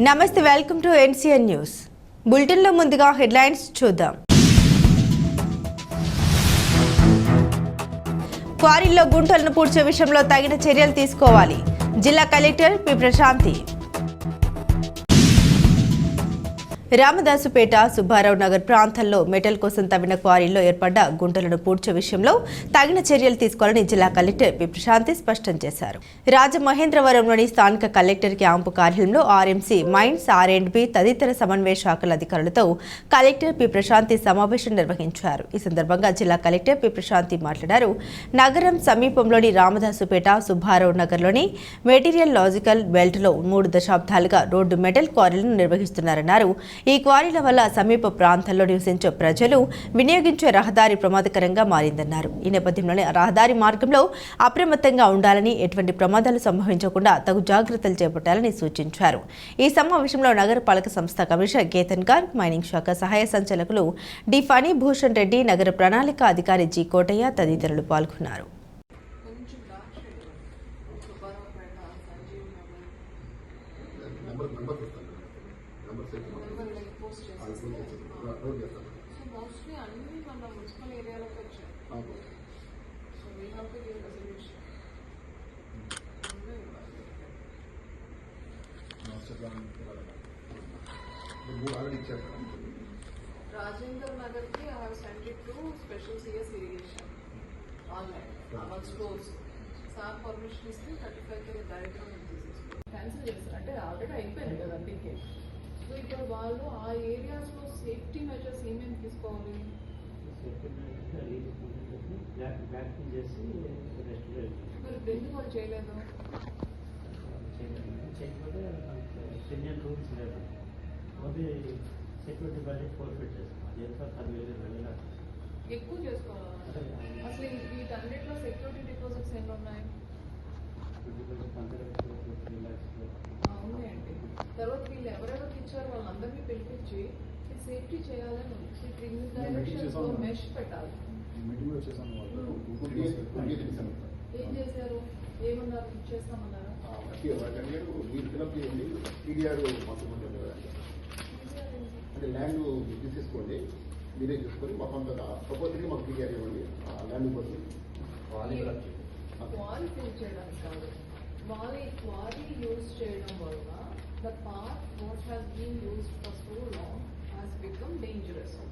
నమస్తే welcome to NCN news బులెటిన్లో ముందుగా హెడ్లైన్స్ చూద్దాం. క్వారీల్లో గుంటలను పూడ్చే విషయంలో తగిన చర్యలు తీసుకోవాలి. జిల్లా కలెక్టర్ పి. ప్రశాంతి. రామదాసుపేట సుబ్బారావు నగర్ ప్రాంతాల్లో మెటల్ కోసం తవ్విన క్వారీల్లో ఏర్పడ్డ గుంటలను పూడ్చే విషయంలో తగిన చర్యలు తీసుకోవాలని జిల్లా కలెక్టర్ పి ప్రశాంతి స్పష్టం చేశారు. రాజమహేంద్రవరంలోని స్థానిక కలెక్టర్ క్యాంపు కార్యాలయంలో RMC mines R and B తదితర సమన్వయ శాఖల అధికారులతో కలెక్టర్ పి ప్రశాంతి సమావేశం నిర్వహించారు. ఈ సందర్భంగా జిల్లా కలెక్టర్ పి ప్రశాంతి మాట్లాడారు. నగరం సమీపంలోని రామదాసుపేట సుబ్బారావు నగర్లోని మెటీరియల్ లాజికల్ బెల్ట్లో మూడు దశాబ్దాలుగా రోడ్డు మెటల్ క్వారీలను నిర్వహిస్తున్నారన్నారు. ఈ క్వారీల వల్ల సమీప ప్రాంతాల్లో నివసించే ప్రజలు వినియోగించే రహదారి ప్రమాదకరంగా మారిందన్నారు. ఈ నేపథ్యంలోనే రహదారి మార్గంలో అప్రమత్తంగా ఉండాలని ఎటువంటి ప్రమాదాలు సంభవించకుండా తగు జాగ్రత్తలు చేపట్టాలని సూచించారు. ఈ సమావేశంలో నగరపాలక సంస్థ కమిషనర్ కేతన్ గార్గ్ మైనింగ్ శాఖ సహాయ సంచాలకులు డి ఫణి భూషణ్ రెడ్డి నగర ప్రణాళిక అధికారి జి కోటయ్య తదితరులు పాల్గొన్నారు. నెంబర్ నెంబర్ నెంబర్ పోస్ట్ అది సో మోస్ట్లీ అన్ని మన మున్సిపల్ ఏరియాలోకి వచ్చాయి so we have to give resolution Rajender నగర్కి I have send it to special CS irrigation online stores sir permission ఇస్తే thirty five K direct cancel చేస్తారు. అంటే already అయిపోయింది కదా టికెట్ వాళ్ళు ఆ ఏరియాస్లో సేఫ్టీ మెజర్స్ ఏమేమి తీసుకోవాలి? ఎందుకు వాళ్ళు చేయలేదు? రూల్స్ లేదు. ఓన్లీ సెక్యూరిటీ బడ్జెట్ ఫోర్ఫిట్ చేస్తాం. అది ఎంత? ఎక్కువ చేసుకోవాలి? అసలు వీటన్నిటిలో సెక్యూరిటీ డిపాజిట్స్ ఎన్ని ఉన్నాయి? తర్వాత వీళ్ళు ఎవరెవరికి ఇచ్చారు వాళ్ళందరినీ పిలిపించి సేఫ్టీ చేయాలని ఉంది. సో క్రింది డైరెక్షన్స్లో మెష్ పెట్టాలి. Hmm. ఏం చేశారు? ఏమన్నారు? ఇచ్చేస్తామన్నారా మీరు. అంటే ల్యాండ్ తీసేసుకోండి మీరే చూసుకొని మొత్తం అంతా ప్రపోజల్కి మాకు టీడీఆర్ ఇవ్వండి. ఆ ల్యాండ్ కోసం. క్వారీ ఫిల్ చేయడానికి కాదు. క్వారీ క్వారీ యూజ్ చేయడం వల్ల The path what has been used for so long has become dangerous.